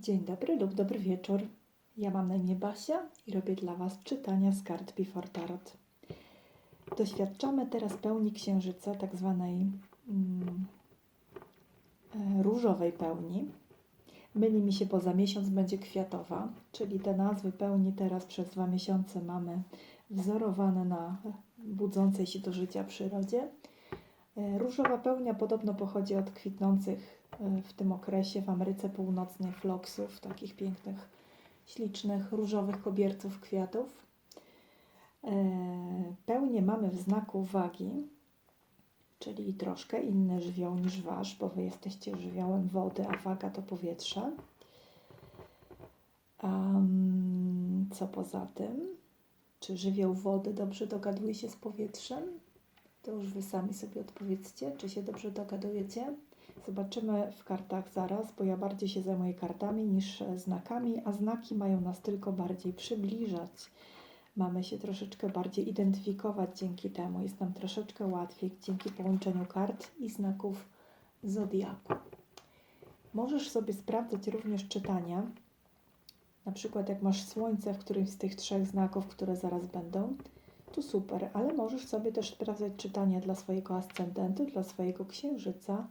Dzień dobry lub dobry wieczór. Ja mam na imię Basia i robię dla Was czytania z kart Before Tarot. Doświadczamy teraz pełni księżyca, tak zwanej mm, e, różowej pełni. Myli mi się, bo za miesiąc będzie kwiatowa, czyli te nazwy pełni teraz przez dwa miesiące mamy wzorowane na budzącej się do życia przyrodzie. E, Różowa pełnia podobno pochodzi od kwitnących w tym okresie w Ameryce Północnej floksów, takich pięknych, ślicznych, różowych kobierców kwiatów. E, Pełnię mamy w znaku wagi, czyli troszkę inny żywioł niż wasz, bo wy jesteście żywiołem wody, a waga to powietrze. Um, co poza tym? Czy żywioł wody dobrze dogaduje się z powietrzem? To już wy sami sobie odpowiedzcie, czy się dobrze dogadujecie. Zobaczymy w kartach zaraz, bo ja bardziej się zajmuję kartami niż znakami, a znaki mają nas tylko bardziej przybliżać. Mamy się troszeczkę bardziej identyfikować dzięki temu. Jest nam troszeczkę łatwiej dzięki połączeniu kart i znaków zodiaku. Możesz sobie sprawdzać również czytania. Na przykład jak masz słońce w którymś z tych trzech znaków, które zaraz będą, to super, ale możesz sobie też sprawdzać czytania dla swojego ascendentu, dla swojego księżyca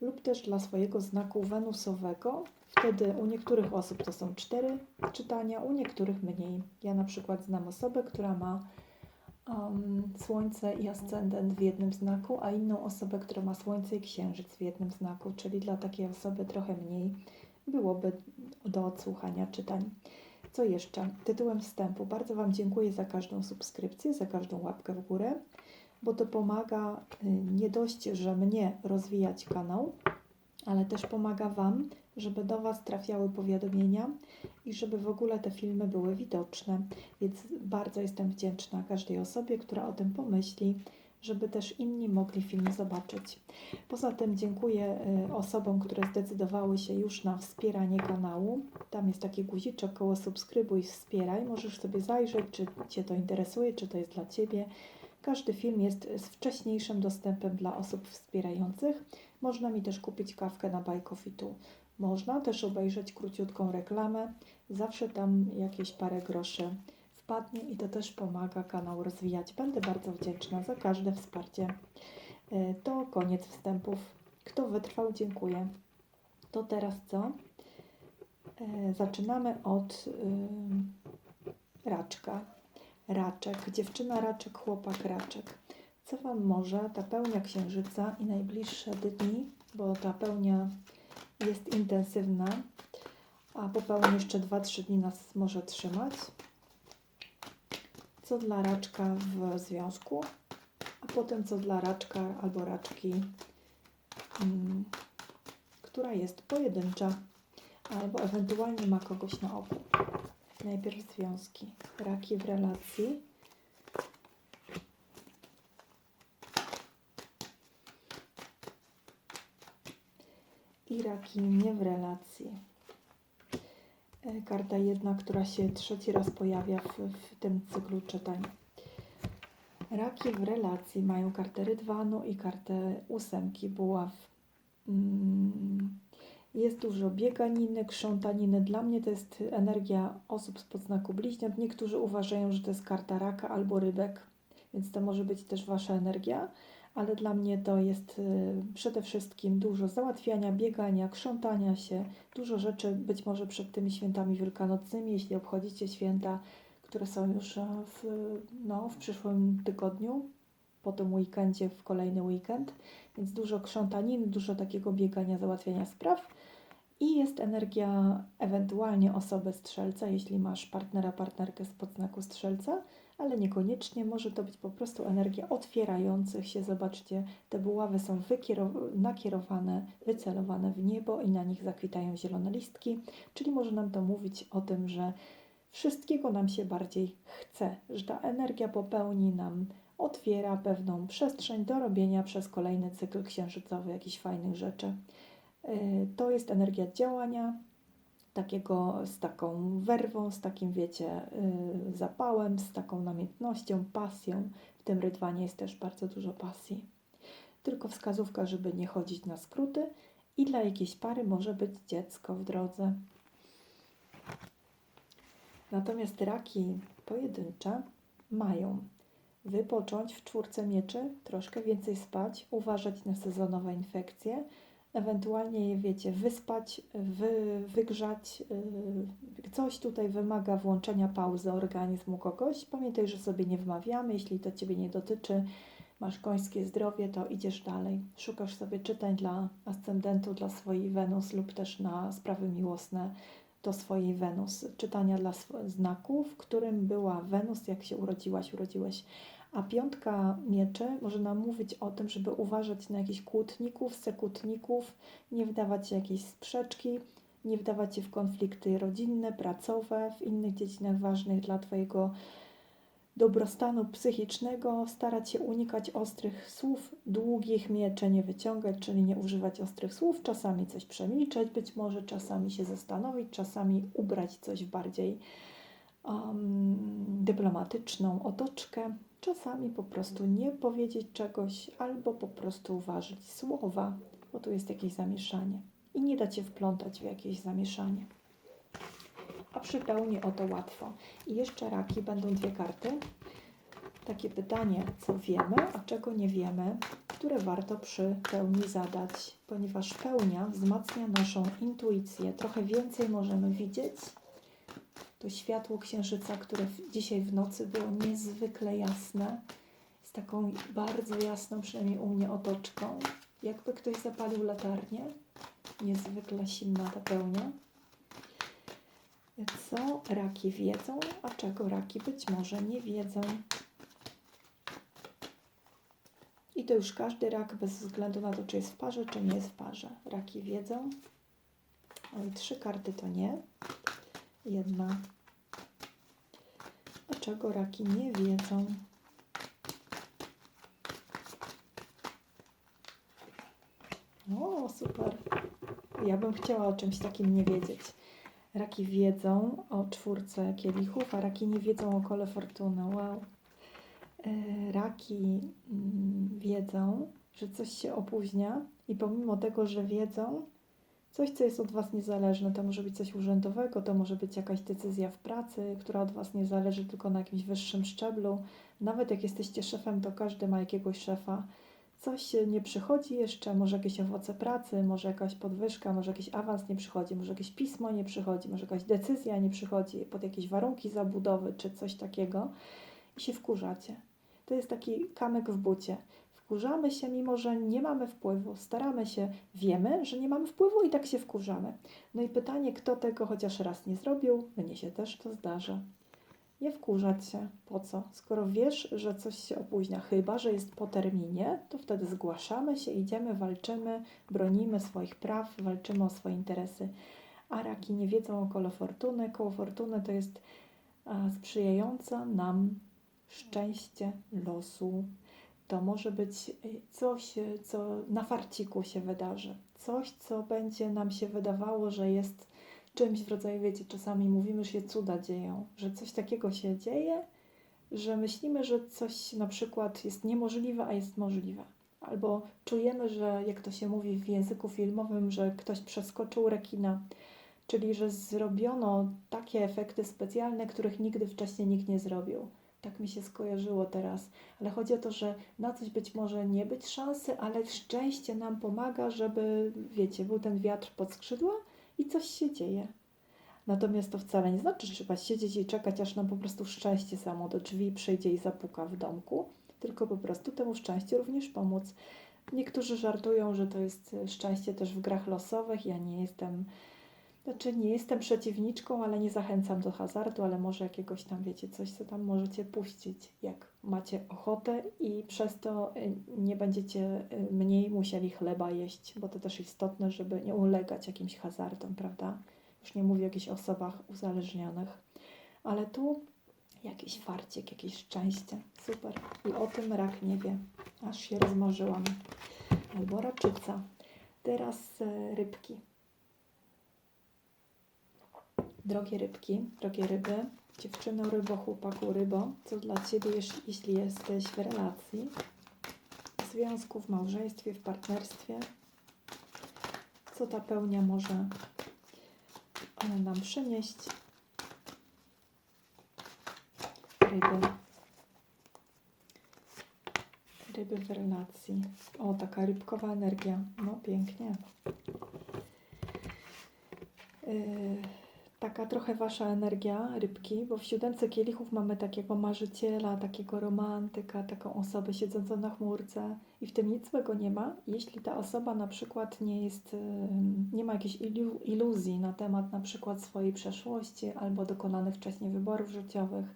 lub też dla swojego znaku wenusowego. Wtedy u niektórych osób to są cztery czytania, u niektórych mniej. Ja na przykład znam osobę, która ma um, słońce i ascendent w jednym znaku, a inną osobę, która ma słońce i księżyc w jednym znaku, czyli dla takiej osoby trochę mniej byłoby do odsłuchania czytań. Co jeszcze? Tytułem wstępu. Bardzo Wam dziękuję za każdą subskrypcję, za każdą łapkę w górę, bo to pomaga y, nie dość, że mnie rozwijać kanał, ale też pomaga Wam, żeby do Was trafiały powiadomienia i żeby w ogóle te filmy były widoczne. Więc bardzo jestem wdzięczna każdej osobie, która o tym pomyśli, żeby też inni mogli film zobaczyć. Poza tym dziękuję y, osobom, które zdecydowały się już na wspieranie kanału. Tam jest taki guziczek koło subskrybuj, wspieraj. Możesz sobie zajrzeć, czy Cię to interesuje, czy to jest dla Ciebie. Każdy film jest z wcześniejszym dostępem dla osób wspierających. Można mi też kupić kawkę na Buy Coffee Tu. Można też obejrzeć króciutką reklamę. Zawsze tam jakieś parę groszy wpadnie i to też pomaga kanał rozwijać. Będę bardzo wdzięczna za każde wsparcie. E, To koniec wstępów. Kto wytrwał, dziękuję. To teraz co? E, Zaczynamy od raczka. Raczek, dziewczyna raczek, chłopak raczek. Co Wam może ta pełnia księżyca i najbliższe dni, bo ta pełnia jest intensywna, a po pełni jeszcze 2-3 dni nas może trzymać. Co dla raczka w związku, a potem co dla raczka albo raczki, mm, która jest pojedyncza, albo ewentualnie ma kogoś na oku. Najpierw związki. Raki w relacji. I raki nie w relacji. E, Karta jedna, która się trzeci raz pojawia w, w tym cyklu czytań. Raki w relacji mają kartę rydwanu i kartę ósemki buław. Mm, Jest dużo bieganiny, krzątaniny. Dla mnie to jest energia osób z podznaku bliźniąt. Niektórzy uważają, że to jest karta raka albo rybek, więc to może być też Wasza energia, ale dla mnie to jest y, przede wszystkim dużo załatwiania, biegania, krzątania się, dużo rzeczy być może przed tymi świętami wielkanocnymi, jeśli obchodzicie święta, które są już e, w, no, w przyszłym tygodniu, po tym weekendzie, w kolejny weekend, więc dużo krzątaniny, dużo takiego biegania, załatwiania spraw. I jest energia ewentualnie osoby strzelca, jeśli masz partnera, partnerkę z podznaku strzelca, ale niekoniecznie może to być po prostu energia otwierających się. Zobaczcie, te buławy są nakierowane, wycelowane w niebo i na nich zakwitają zielone listki, czyli może nam to mówić o tym, że wszystkiego nam się bardziej chce, że ta energia popełni nam otwiera pewną przestrzeń do robienia przez kolejny cykl księżycowy jakichś fajnych rzeczy. Y, To jest energia działania, takiego z taką werwą, z takim, wiecie, y, zapałem, z taką namiętnością, pasją. W tym rydwanie jest też bardzo dużo pasji. Tylko wskazówka, żeby nie chodzić na skróty i dla jakiejś pary może być dziecko w drodze. Natomiast raki pojedyncze mają wypocząć w czwórce mieczy, troszkę więcej spać, uważać na sezonowe infekcje, ewentualnie je, wiecie, wyspać, wy, wygrzać. Yy, coś tutaj wymaga włączenia pauzy organizmu kogoś. Pamiętaj, że sobie nie wmawiamy, jeśli to Ciebie nie dotyczy, masz końskie zdrowie, to idziesz dalej. Szukasz sobie czytań dla ascendentu, dla swojej Wenus lub też na sprawy miłosne do swojej Wenus. Czytania dla znaku, w którym była Wenus, jak się urodziłaś, urodziłeś. A piątka mieczy może nam mówić o tym, żeby uważać na jakichś kłótników, sekutników, nie wdawać się w jakieś sprzeczki, nie wdawać się w konflikty rodzinne, pracowe, w innych dziedzinach ważnych dla Twojego dobrostanu psychicznego, starać się unikać ostrych słów, długich miecze nie wyciągać, czyli nie używać ostrych słów, czasami coś przemilczeć, być może czasami się zastanowić, czasami ubrać coś w bardziej um, dyplomatyczną otoczkę, czasami po prostu nie powiedzieć czegoś, albo po prostu uważać słowa, bo tu jest jakieś zamieszanie i nie dać się wplątać w jakieś zamieszanie. Przy pełni o to łatwo. I jeszcze raki będą dwie karty. Takie pytanie, co wiemy, a czego nie wiemy, które warto przy pełni zadać, ponieważ pełnia wzmacnia naszą intuicję. Trochę więcej możemy widzieć. To światło księżyca, które dzisiaj w nocy było niezwykle jasne, z taką bardzo jasną, przynajmniej u mnie, otoczką. Jakby ktoś zapalił latarnię. Niezwykle silna ta pełnia. Co raki wiedzą, a czego raki być może nie wiedzą. I to już każdy rak, bez względu na to, czy jest w parze, czy nie jest w parze. Raki wiedzą. Ale trzy karty to nie. Jedna. A czego raki nie wiedzą? O, super. Ja bym chciała o czymś takim nie wiedzieć. Raki wiedzą o czwórce kielichów, a raki nie wiedzą o kole fortuny. Wow. E, Raki mm, wiedzą, że coś się opóźnia i pomimo tego, że wiedzą, coś, co jest od Was niezależne, to może być coś urzędowego, to może być jakaś decyzja w pracy, która od Was nie zależy, tylko na jakimś wyższym szczeblu. Nawet jak jesteście szefem, to każdy ma jakiegoś szefa. Coś nie przychodzi jeszcze, może jakieś owoce pracy, może jakaś podwyżka, może jakiś awans nie przychodzi, może jakieś pismo nie przychodzi, może jakaś decyzja nie przychodzi pod jakieś warunki zabudowy czy coś takiego i się wkurzacie. To jest taki kamyk w bucie. Wkurzamy się, mimo że nie mamy wpływu. Staramy się, wiemy, że nie mamy wpływu i tak się wkurzamy. No i pytanie, kto tego chociaż raz nie zrobił? Mnie się też to zdarza. Nie wkurzać się. Po co? Skoro wiesz, że coś się opóźnia, chyba że jest po terminie, to wtedy zgłaszamy się, idziemy, walczymy, bronimy swoich praw, walczymy o swoje interesy. A raki nie wiedzą o kole fortuny. Koło fortuny to jest sprzyjająca nam szczęście losu. To może być y, coś, y, co na farciku się wydarzy. Coś, co będzie nam się wydawało, że jest czymś w rodzaju, wiecie, czasami mówimy, że się cuda dzieją, że coś takiego się dzieje, że myślimy, że coś na przykład jest niemożliwe, a jest możliwe. Albo czujemy, że jak to się mówi w języku filmowym, że ktoś przeskoczył rekina, czyli że zrobiono takie efekty specjalne, których nigdy wcześniej nikt nie zrobił. Tak mi się skojarzyło teraz, ale chodzi o to, że na coś być może nie być szansy, ale szczęście nam pomaga, żeby, wiecie, był ten wiatr pod skrzydła i coś się dzieje. Natomiast to wcale nie znaczy, że trzeba siedzieć i czekać, aż nam po prostu szczęście samo do drzwi przyjdzie i zapuka w domku, tylko po prostu temu szczęściu również pomóc. Niektórzy żartują, że to jest szczęście też w grach losowych. Ja nie jestem, znaczy nie jestem przeciwniczką, ale nie zachęcam do hazardu, ale może jakiegoś tam, wiecie, coś, co tam możecie puścić, jak macie ochotę i przez to y, nie będziecie y, mniej musieli chleba jeść, bo to też istotne, żeby nie ulegać jakimś hazardom, prawda? Już nie mówię o jakichś osobach uzależnionych, ale tu jakiś farcik, jakieś szczęście. Super. I o tym rak nie wie. Aż się rozmarzyłam. Albo raczyca. Teraz e, rybki. Drogie rybki, drogie ryby, dziewczyno rybo, chłopaku rybo, co dla Ciebie, jeśli jesteś w relacji, w związku, w małżeństwie, w partnerstwie, co ta pełnia może e, nam przynieść. ryby. Ryby w relacji. O, taka rybkowa energia. No, pięknie. Yy, taka trochę wasza energia, rybki, bo w siódemce kielichów mamy takiego marzyciela, takiego romantyka, taką osobę siedzącą na chmurce i w tym nic złego nie ma, jeśli ta osoba na przykład nie jest, nie ma jakiejś ilu- iluzji na temat na przykład swojej przeszłości albo dokonanych wcześniej wyborów życiowych.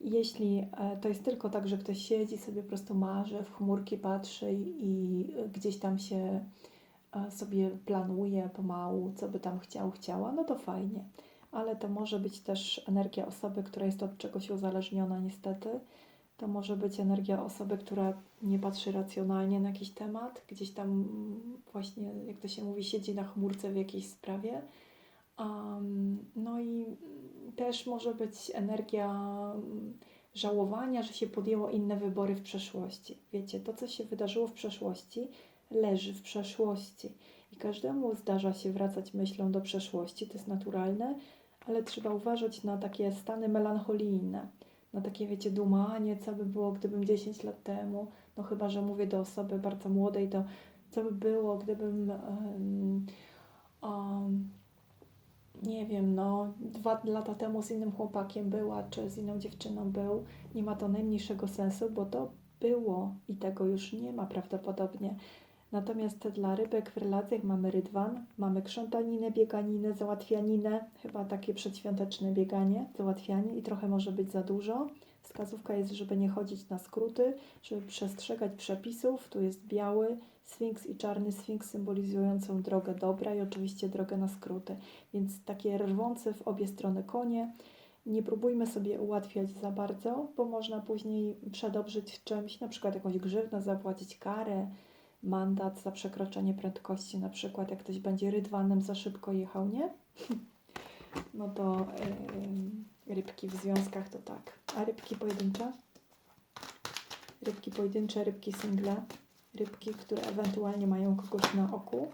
Jeśli e, to jest tylko tak, że ktoś siedzi sobie po prostu marzy, w chmurki patrzy i gdzieś tam się sobie planuje pomału, co by tam chciał, chciała, no to fajnie. Ale to może być też energia osoby, która jest od czegoś uzależniona niestety. To może być energia osoby, która nie patrzy racjonalnie na jakiś temat, gdzieś tam mm, właśnie, jak to się mówi, siedzi na chmurce w jakiejś sprawie. Um, no i mm, też może być energia mm, żałowania, że się podjęło inne wybory w przeszłości. Wiecie, to co się wydarzyło w przeszłości, leży w przeszłości. I każdemu zdarza się wracać myślą do przeszłości, to jest naturalne, ale trzeba uważać na takie stany melancholijne, na takie, wiecie, dumanie, co by było, gdybym 10 lat temu, no chyba, że mówię do osoby bardzo młodej, to co by było, gdybym. Um, um, nie wiem, no, dwa lata temu z innym chłopakiem była, czy z inną dziewczyną był, nie ma to najmniejszego sensu, bo to było i tego już nie ma prawdopodobnie. Natomiast dla rybek w relacjach mamy rydwan, mamy krzątaninę, bieganinę, załatwianinę, chyba takie przedświąteczne bieganie, załatwianie i trochę może być za dużo. Wskazówka jest, żeby nie chodzić na skróty, żeby przestrzegać przepisów. Tu jest biały sfinks i czarny sfinks symbolizującą drogę dobra i oczywiście drogę na skróty. Więc takie rwące w obie strony konie. Nie próbujmy sobie ułatwiać za bardzo, bo można później przedobrzyć czymś, na przykład jakąś grzywnę, zapłacić karę, mandat za przekroczenie prędkości, na przykład jak ktoś będzie rydwanem za szybko jechał, nie? No to yy, rybki w związkach to tak. A rybki pojedyncze? Rybki pojedyncze, rybki single, rybki, które ewentualnie mają kogoś na oku.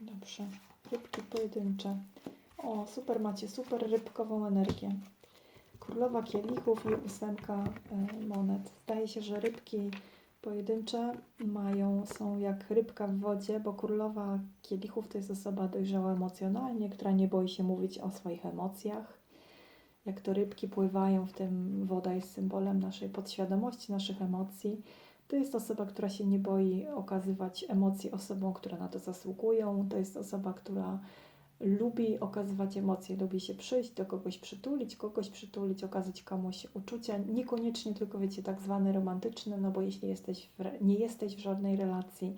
Dobrze, rybki pojedyncze. O, super macie, super rybkową energię. Królowa kielichów i ósemka y, monet. Zdaje się, że rybki pojedyncze mają, są jak rybka w wodzie, bo królowa kielichów to jest osoba dojrzała emocjonalnie, która nie boi się mówić o swoich emocjach. Jak to rybki pływają w tym, woda jest symbolem naszej podświadomości, naszych emocji. To jest osoba, która się nie boi okazywać emocji osobom, które na to zasługują. To jest osoba, która lubi okazywać emocje, lubi się przyjść do kogoś przytulić, kogoś przytulić, okazać komuś uczucia, niekoniecznie tylko wiecie, tak zwane romantyczne, no bo jeśli jesteś w, nie jesteś w żadnej relacji,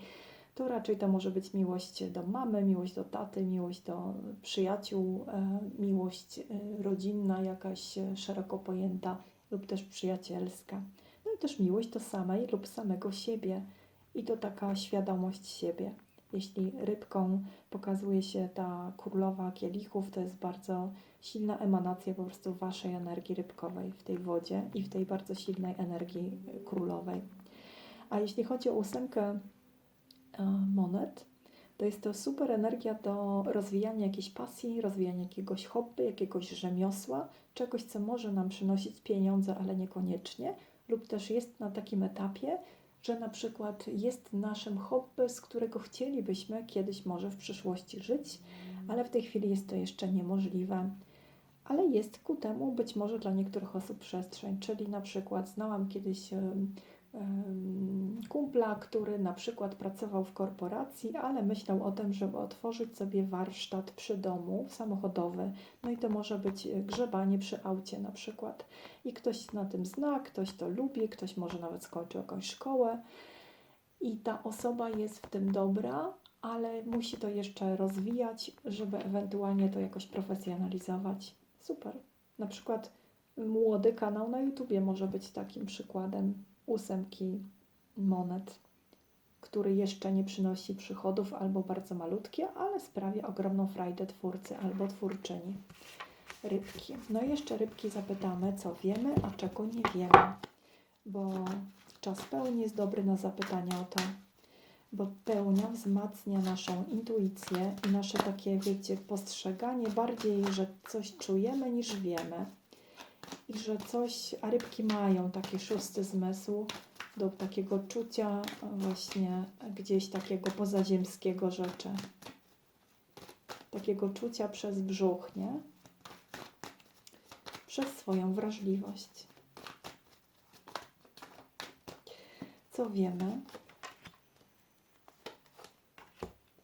to raczej to może być miłość do mamy, miłość do taty, miłość do przyjaciół, e, miłość e, rodzinna, jakaś e, szeroko pojęta lub też przyjacielska. No i też miłość do samej lub samego siebie i to taka świadomość siebie. Jeśli rybką pokazuje się ta królowa kielichów, to jest bardzo silna emanacja po prostu waszej energii rybkowej w tej wodzie i w tej bardzo silnej energii królowej. A jeśli chodzi o ósemkę e, monet, to jest to super energia do rozwijania jakiejś pasji, rozwijania jakiegoś hobby, jakiegoś rzemiosła, czegoś, co może nam przynosić pieniądze, ale niekoniecznie, lub też jest na takim etapie, że na przykład jest naszym hobby, z którego chcielibyśmy kiedyś może w przyszłości żyć, ale w tej chwili jest to jeszcze niemożliwe. Ale jest ku temu być może dla niektórych osób przestrzeń, czyli na przykład znałam kiedyś kumpla, który na przykład pracował w korporacji, ale myślał o tym, żeby otworzyć sobie warsztat przy domu samochodowy. No i to może być e, grzebanie przy aucie na przykład. I ktoś na tym zna, ktoś to lubi, ktoś może nawet skończył jakąś szkołę. I ta osoba jest w tym dobra, ale musi to jeszcze rozwijać, żeby ewentualnie to jakoś profesjonalizować. Super. Na przykład młody kanał na YouTubie może być takim przykładem ósemki monet, który jeszcze nie przynosi przychodów albo bardzo malutkie, ale sprawia ogromną frajdę twórcy albo twórczyni. Rybki. No i jeszcze rybki zapytamy, co wiemy, a czego nie wiemy, bo czas pełni jest dobry na zapytania o to. bo pełnia wzmacnia naszą intuicję i nasze takie, wiecie, postrzeganie bardziej, że coś czujemy niż wiemy. I że coś, a rybki mają taki szósty zmysł do takiego czucia właśnie gdzieś takiego pozaziemskiego rzeczy. Takiego czucia przez brzuch, nie? Przez swoją wrażliwość. Co wiemy?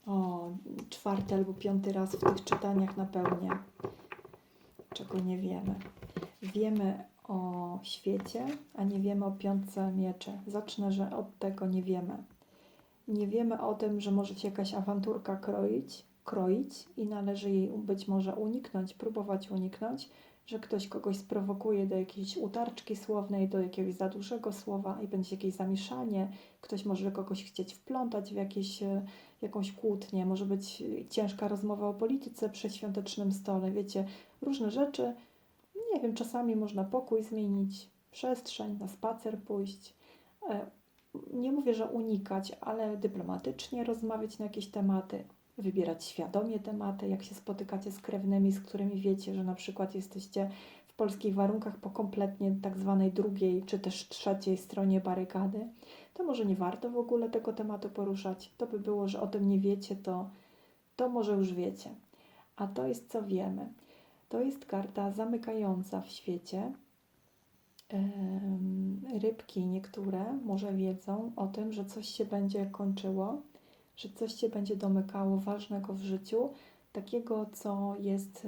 O, czwarty albo piąty raz w tych czytaniach napełnię, czego nie wiemy. Wiemy o świecie, a nie wiemy o piątce mieczy. Zacznę, że od tego nie wiemy. Nie wiemy o tym, że może się jakaś awanturka kroić, kroić i należy jej być może uniknąć, próbować uniknąć, że ktoś kogoś sprowokuje do jakiejś utarczki słownej, do jakiegoś za dużego słowa i będzie jakieś zamieszanie. Ktoś może kogoś chcieć wplątać w jakieś, e, jakąś kłótnię, może być ciężka rozmowa o polityce przy świątecznym stole. Wiecie, różne rzeczy. Nie wiem, czasami można pokój zmienić, przestrzeń, na spacer pójść. E, Nie mówię, że unikać, ale dyplomatycznie rozmawiać na jakieś tematy, wybierać świadomie tematy, jak się spotykacie z krewnymi, z którymi wiecie, że na przykład jesteście w polskich warunkach po kompletnie tak zwanej drugiej czy też trzeciej stronie barykady, to może nie warto w ogóle tego tematu poruszać. To by było, że o tym nie wiecie, to, to może już wiecie. A to jest co wiemy. To jest karta zamykająca w świecie. Rybki niektóre może wiedzą o tym, że coś się będzie kończyło, że coś się będzie domykało ważnego w życiu, takiego, co jest,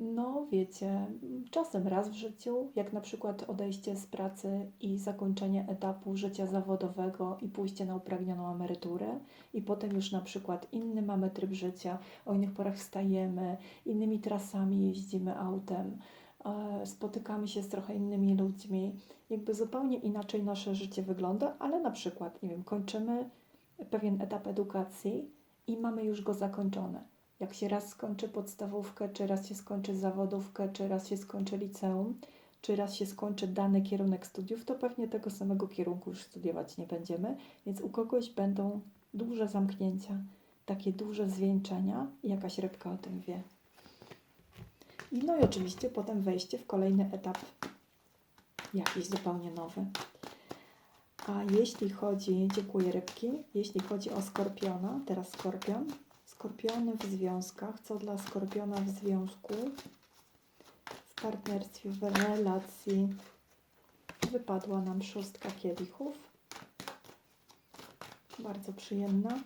no wiecie, czasem raz w życiu, jak na przykład odejście z pracy i zakończenie etapu życia zawodowego i pójście na upragnioną emeryturę, i potem już na przykład inny mamy tryb życia, o innych porach wstajemy, innymi trasami jeździmy autem, e, spotykamy się z trochę innymi ludźmi, jakby zupełnie inaczej nasze życie wygląda, ale na przykład, nie wiem, kończymy pewien etap edukacji i mamy już go zakończony. Jak się raz skończy podstawówkę, czy raz się skończy zawodówkę, czy raz się skończy liceum, czy raz się skończy dany kierunek studiów, to pewnie tego samego kierunku już studiować nie będziemy, więc u kogoś będą duże zamknięcia, takie duże zwieńczenia i jakaś rybka o tym wie. I No i oczywiście potem wejście w kolejny etap, jakiś zupełnie nowy. A jeśli chodzi, dziękuję rybki, jeśli chodzi o skorpiona, teraz skorpion, skorpiony w związkach, co dla skorpiona w związku, w partnerstwie, w relacji, wypadła nam szóstka kielichów, bardzo przyjemna.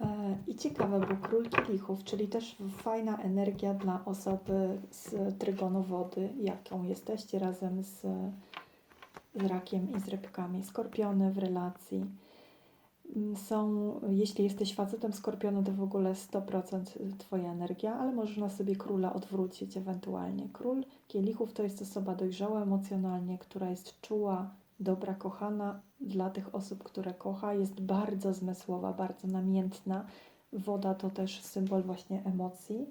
E, I ciekawe, bo król kielichów, czyli też fajna energia dla osoby z trygonu wody, jaką jesteście razem z, rakiem i z rybkami. Skorpiony w relacji są, jeśli jesteś facetem skorpionu, to w ogóle 100% Twoja energia, ale można sobie króla odwrócić ewentualnie. Król kielichów to jest osoba dojrzała emocjonalnie, która jest czuła, dobra, kochana dla tych osób, które kocha, jest bardzo zmysłowa, bardzo namiętna. Woda to też symbol właśnie emocji.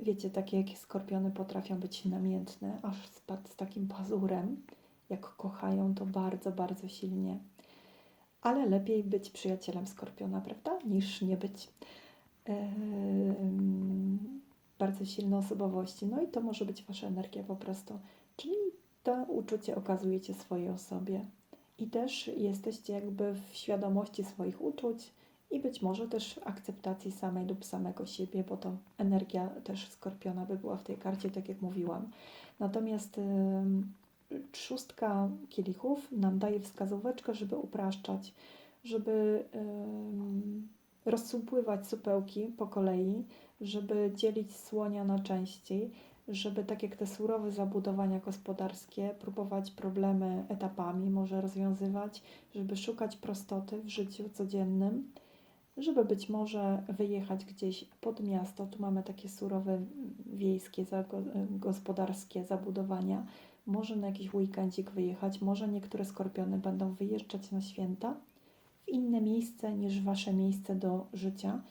Wiecie, takie jakie skorpiony potrafią być namiętne, aż z, z takim pazurem. Jak kochają, to bardzo, bardzo silnie. Ale lepiej być przyjacielem skorpiona, prawda? Niż nie być. Em, bardzo silne osobowości. No i to może być Wasza energia po prostu. Czyli to uczucie okazujecie swojej osobie. I też jesteście jakby w świadomości swoich uczuć i być może też akceptacji samej lub samego siebie, bo to energia też skorpiona by była w tej karcie, tak jak mówiłam. Natomiast em, szóstka kielichów nam daje wskazóweczkę, żeby upraszczać, żeby rozsupływać supełki po kolei, żeby dzielić słonia na części, żeby tak jak te surowe zabudowania gospodarskie, próbować problemy etapami może rozwiązywać, żeby szukać prostoty w życiu codziennym, żeby być może wyjechać gdzieś pod miasto. Tu mamy takie surowe wiejskie, gospodarskie zabudowania. Może na jakiś weekendzik wyjechać, może niektóre skorpiony będą wyjeżdżać na święta w inne miejsce niż wasze miejsce do życia,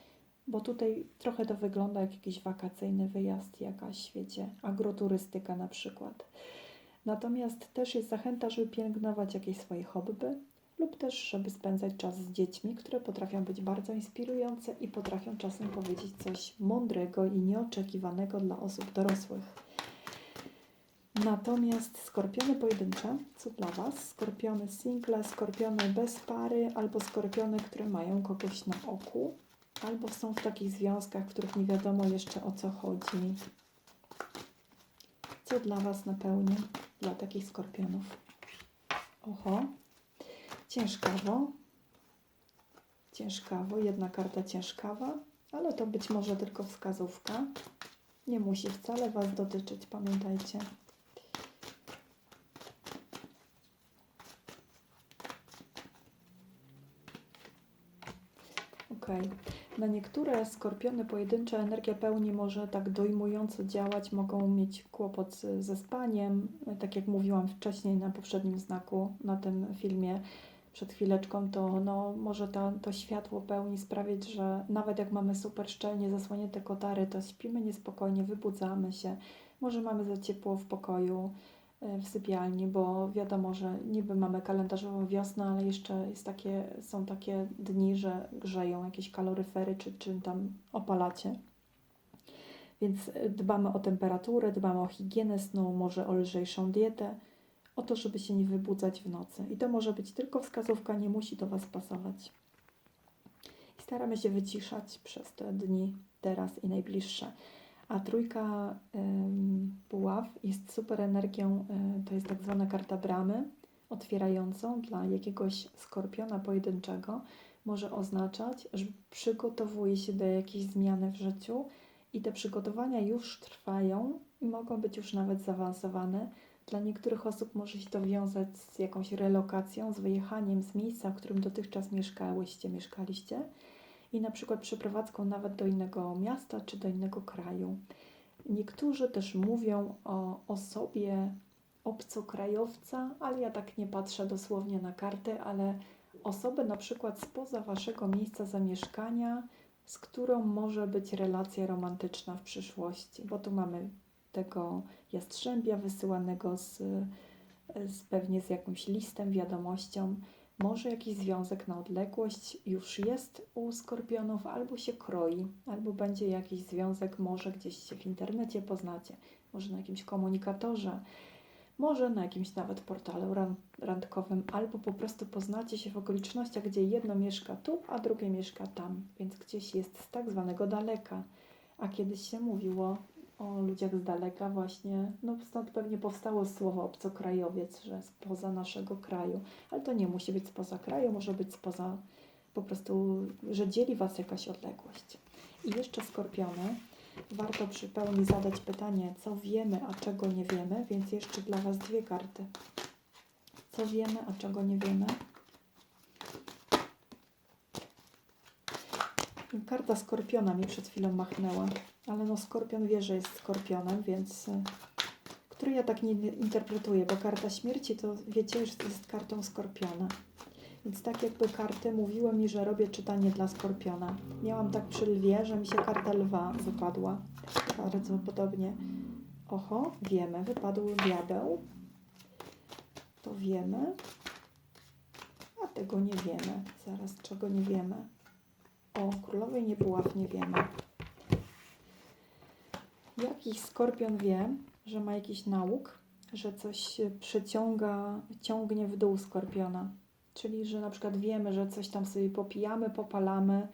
bo tutaj trochę to wygląda jak jakiś wakacyjny wyjazd, jakaś, wiecie, agroturystyka na przykład. Natomiast też jest zachęta, żeby pielęgnować jakieś swoje hobby lub też, żeby spędzać czas z dziećmi, które potrafią być bardzo inspirujące i potrafią czasem powiedzieć coś mądrego i nieoczekiwanego dla osób dorosłych. Natomiast skorpiony pojedyncze, co dla Was? Skorpiony single, skorpiony bez pary albo skorpiony, które mają kogoś na oku, albo są w takich związkach, w których nie wiadomo jeszcze o co chodzi. Co dla Was napełni dla takich skorpionów? Oho, ciężkawo. Ciężkawo, jedna karta ciężkawa, ale to być może tylko wskazówka. Nie musi wcale Was dotyczyć, pamiętajcie. Na niektóre skorpiony pojedyncze energia pełni może tak dojmująco działać, mogą mieć kłopot ze spaniem, tak jak mówiłam wcześniej na poprzednim znaku, na tym filmie przed chwileczką, to no, może ta, to światło pełni sprawić, że nawet jak mamy super szczelnie zasłonięte kotary, to śpimy niespokojnie, wybudzamy się, może mamy za ciepło w pokoju, w sypialni, bo wiadomo, że niby mamy kalendarzową wiosnę, ale jeszcze jest takie, są takie dni, że grzeją jakieś kaloryfery, czy czym tam opalacie. Więc e, dbamy o temperaturę, dbamy o higienę snu, może o lżejszą dietę, o to, żeby się nie wybudzać w nocy. I to może być tylko wskazówka, nie musi do Was pasować. I staramy się wyciszać przez te dni teraz i najbliższe. A trójka buław jest super energią, y, to jest tak zwana karta bramy, otwierającą dla jakiegoś skorpiona pojedynczego. Może oznaczać, że przygotowuje się do jakiejś zmiany w życiu i te przygotowania już trwają i mogą być już nawet zaawansowane. Dla niektórych osób może się to wiązać z jakąś relokacją, z wyjechaniem z miejsca, w którym dotychczas mieszkałyście, mieszkaliście i na przykład przeprowadzką nawet do innego miasta czy do innego kraju. Niektórzy też mówią o osobie obcokrajowca, ale ja tak nie patrzę dosłownie na karty, ale osobę na przykład spoza waszego miejsca zamieszkania, z którą może być relacja romantyczna w przyszłości, bo tu mamy tego jastrzębia wysyłanego z, z pewnie z jakimś listem, wiadomością. Może jakiś związek na odległość już jest u skorpionów, albo się kroi, albo będzie jakiś związek, może gdzieś się w internecie poznacie, może na jakimś komunikatorze, może na jakimś nawet portalu ran- randkowym, albo po prostu poznacie się w okolicznościach, gdzie jedno mieszka tu, a drugie mieszka tam, więc gdzieś jest z tak zwanego daleka. A kiedyś się mówiło o ludziach z daleka właśnie, no stąd pewnie powstało słowo obcokrajowiec, że spoza naszego kraju, ale to nie musi być spoza kraju, może być spoza po prostu, że dzieli Was jakaś odległość. I jeszcze skorpiony. Warto przy pełni zadać pytanie, co wiemy, a czego nie wiemy, więc jeszcze dla Was dwie karty. Co wiemy, a czego nie wiemy? Karta skorpiona mi przed chwilą machnęła, ale no skorpion wie, że jest skorpionem, więc y, który ja tak nie interpretuję, bo karta śmierci to wiecie, że jest kartą skorpiona. Więc tak jakby karty mówiły mi, że robię czytanie dla skorpiona. Miałam tak przy lwie, że mi się karta lwa wypadła. Bardzo podobnie. Oho, wiemy, wypadł diabeł. To wiemy. A tego nie wiemy. Zaraz, czego nie wiemy. O królowej niebuław nie wiemy. Jakiś skorpion wie, że ma jakiś nauk, że coś przyciąga, ciągnie w dół skorpiona. Czyli, że na przykład wiemy, że coś tam sobie popijamy, popalamy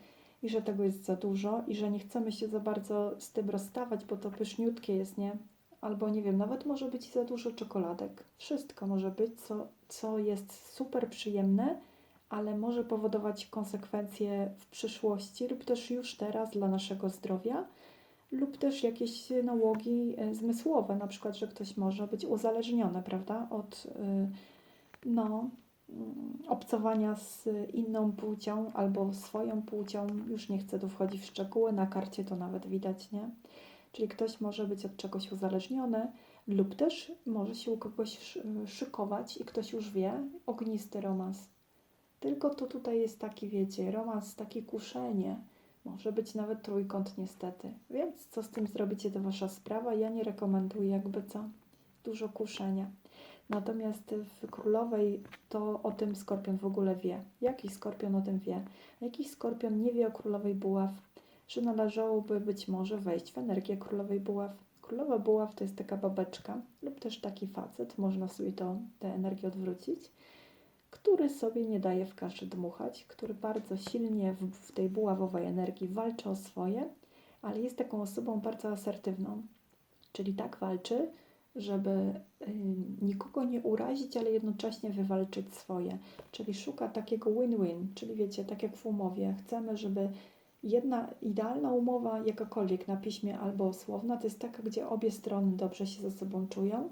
i że tego jest za dużo i że nie chcemy się za bardzo z tym rozstawać, bo to pyszniutkie jest, nie? Albo nie wiem, nawet może być za dużo czekoladek. Wszystko może być, co, co jest super przyjemne, ale może powodować konsekwencje w przyszłości lub też już teraz dla naszego zdrowia, lub też jakieś nałogi e, zmysłowe, na przykład, że ktoś może być uzależniony, prawda, od y, no, mm, obcowania z inną płcią albo swoją płcią. Już nie chcę tu wchodzić w szczegóły, na karcie to nawet widać, nie? Czyli ktoś może być od czegoś uzależniony, lub też może się u kogoś szy- szykować i ktoś już wie, ognisty romans. Tylko to tutaj jest taki, wiecie, romans, takie kuszenie. Może być nawet trójkąt niestety. Więc co z tym zrobicie, to wasza sprawa. Ja nie rekomenduję jakby co. dużo kuszenia. Natomiast w królowej to o tym skorpion w ogóle wie. Jakiś skorpion o tym wie. Jakiś skorpion nie wie o królowej buław, że należałoby być może wejść w energię królowej buław. Królowa buław to jest taka babeczka lub też taki facet, można sobie to, tę energię odwrócić, który sobie nie daje w kaszy dmuchać, który bardzo silnie w, w tej buławowej energii walczy o swoje, ale jest taką osobą bardzo asertywną. Czyli tak walczy, żeby y, nikogo nie urazić, ale jednocześnie wywalczyć swoje. Czyli szuka takiego win-win, czyli wiecie, tak jak w umowie, chcemy, żeby jedna idealna umowa, jakakolwiek na piśmie albo słowna, to jest taka, gdzie obie strony dobrze się ze sobą czują,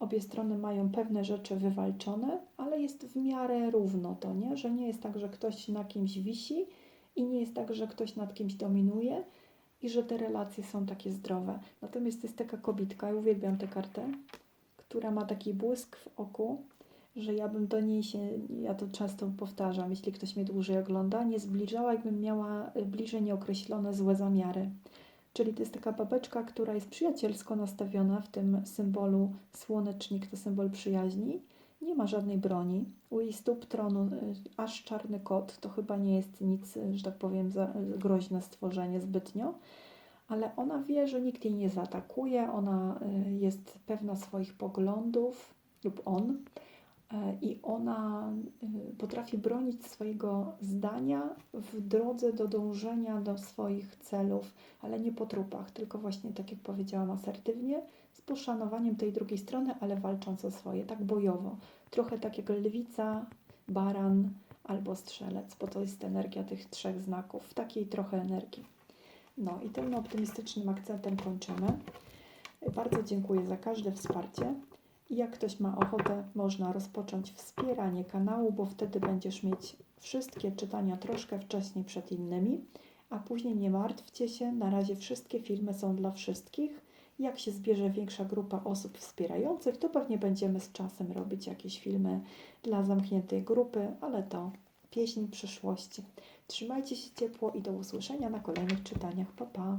obie strony mają pewne rzeczy wywalczone, ale jest w miarę równo to, nie? Że nie jest tak, że ktoś na kimś wisi i nie jest tak, że ktoś nad kimś dominuje i że te relacje są takie zdrowe. Natomiast jest taka kobitka, ja uwielbiam tę kartę, która ma taki błysk w oku, że ja bym do niej się, ja to często powtarzam, jeśli ktoś mnie dłużej ogląda, nie zbliżała, jakbym miała bliżej nieokreślone złe zamiary. Czyli to jest taka babeczka, która jest przyjacielsko nastawiona w tym symbolu słonecznik, to symbol przyjaźni. Nie ma żadnej broni. U jej stóp tronu y, aż czarny kot, to chyba nie jest nic, y, że tak powiem, groźne stworzenie zbytnio, ale ona wie, że nikt jej nie zaatakuje, ona y, jest pewna swoich poglądów, lub on, i ona y, potrafi bronić swojego zdania w drodze do dążenia do swoich celów, ale nie po trupach, tylko właśnie tak jak powiedziałam, asertywnie, z poszanowaniem tej drugiej strony, ale walcząc o swoje, tak bojowo. Trochę tak jak lwica, baran albo strzelec, bo to jest energia tych trzech znaków, w takiej trochę energii. No i tym optymistycznym akcentem kończymy. Bardzo dziękuję za każde wsparcie. Jak ktoś ma ochotę, można rozpocząć wspieranie kanału, bo wtedy będziesz mieć wszystkie czytania troszkę wcześniej przed innymi, a później nie martwcie się, na razie wszystkie filmy są dla wszystkich. Jak się zbierze większa grupa osób wspierających, to pewnie będziemy z czasem robić jakieś filmy dla zamkniętej grupy, ale to pieśń przyszłości. Trzymajcie się ciepło i do usłyszenia na kolejnych czytaniach. Pa, pa!